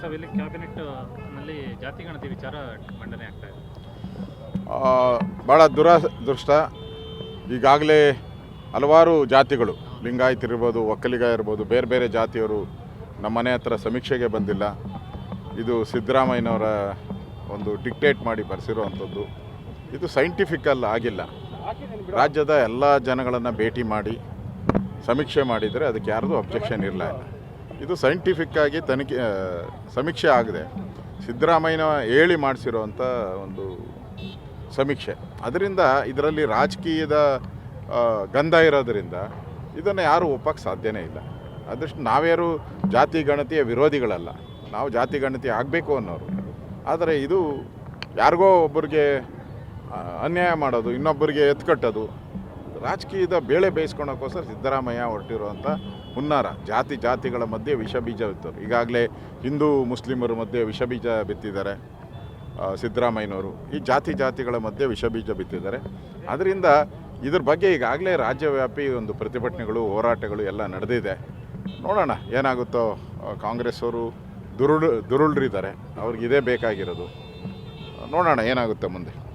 ವಿಧಾನಸಭೆಯಲ್ಲಿ ಕ್ಯಾಬಿನೆಟ್ನಲ್ಲಿ ಜಾತಿ ಗಣತಿ ವಿಚಾರ ಮಂಡನೆ ಆಗ್ತಾ ಇದೆ. ಭಾಳ ಈಗಾಗಲೇ ಹಲವಾರು ಜಾತಿಗಳು, ಲಿಂಗಾಯತ ಇರ್ಬೋದು, ಒಕ್ಕಲಿಗ ಇರ್ಬೋದು, ಬೇರೆ ಬೇರೆ ಜಾತಿಯವರು ನಮ್ಮ ಮನೆ ಹತ್ರ ಸಮೀಕ್ಷೆಗೆ ಬಂದಿಲ್ಲ. ಇದು ಸಿದ್ದರಾಮಯ್ಯನವರ ಒಂದು ಡಿಕ್ಟೇಟ್ ಮಾಡಿ ಬರೆಸಿರುವಂಥದ್ದು. ಇದು ಸೈಂಟಿಫಿಕಲ್ ಆಗಿಲ್ಲ. ರಾಜ್ಯದ ಎಲ್ಲ ಜನಗಳನ್ನು ಭೇಟಿ ಮಾಡಿ ಸಮೀಕ್ಷೆ ಮಾಡಿದರೆ ಅದಕ್ಕೆ ಯಾರ್ದು ಅಬ್ಜೆಕ್ಷನ್ ಇರಲ್ಲ ಇದು ಸೈಂಟಿಫಿಕ್ ಆಗಿ ತನಿಖೆ ಸಮೀಕ್ಷೆ ಆಗಿದೆ. ಸಿದ್ದರಾಮಯ್ಯನ ಹೇಳಿ ಮಾಡಿಸಿರುವಂಥ ಒಂದು ಸಮೀಕ್ಷೆ. ಅದರಿಂದ ಇದರಲ್ಲಿ ರಾಜಕೀಯದ ಗಂಧ ಇರೋದರಿಂದ ಇದನ್ನು ಯಾರೂ ಒಪ್ಪಕ್ಕೆ ಸಾಧ್ಯನೇ ಇಲ್ಲ. ಅದಷ್ಟು ನಾವ್ಯಾರು ಜಾತಿ ಗಣತಿಯ ವಿರೋಧಿಗಳಲ್ಲ, ನಾವು ಜಾತಿ ಗಣತಿ ಆಗಬೇಕು ಅನ್ನೋರು. ಆದರೆ ಇದು ಯಾರಿಗೋ ಒಬ್ಬರಿಗೆ ಅನ್ಯಾಯ ಮಾಡೋದು ಇನ್ನೊಬ್ಬರಿಗೆ ಎತ್ಕಟ್ಟೋದು ರಾಜಕೀಯದ ಬೇಳೆ ಬೇಯಿಸ್ಕೊಳಕ್ಕೋಸ್ಕರ ಸಿದ್ದರಾಮಯ್ಯ ಹೊರಟಿರುವಂಥ ಹುನ್ನಾರ. ಜಾತಿ ಜಾತಿಗಳ ಮಧ್ಯೆ ವಿಷ ಬೀಜ ಬಿತ್ತರು. ಈಗಾಗಲೇ ಹಿಂದೂ ಮುಸ್ಲಿಮರ ಮಧ್ಯೆ ವಿಷ ಬೀಜ ಬಿತ್ತಿದ್ದಾರೆ ಸಿದ್ದರಾಮಯ್ಯನವರು. ಈ ಜಾತಿ ಜಾತಿಗಳ ಮಧ್ಯೆ ವಿಷ ಬೀಜ ಬಿತ್ತಿದ್ದಾರೆ. ಅದರಿಂದ ಇದ್ರ ಬಗ್ಗೆ ಈಗಾಗಲೇ ರಾಜ್ಯವ್ಯಾಪಿ ಒಂದು ಪ್ರತಿಭಟನೆಗಳು, ಹೋರಾಟಗಳು ಎಲ್ಲ ನಡೆದಿದೆ. ನೋಡೋಣ ಏನಾಗುತ್ತೋ. ಕಾಂಗ್ರೆಸ್ ಅವರು ದುರುಳ್, ದುರುಳ್ರಿದ್ದಾರೆ. ಅವ್ರಿಗೆ ಇದೇ ಬೇಕಾಗಿರೋದು. ನೋಡೋಣ ಏನಾಗುತ್ತೆ ಮುಂದೆ.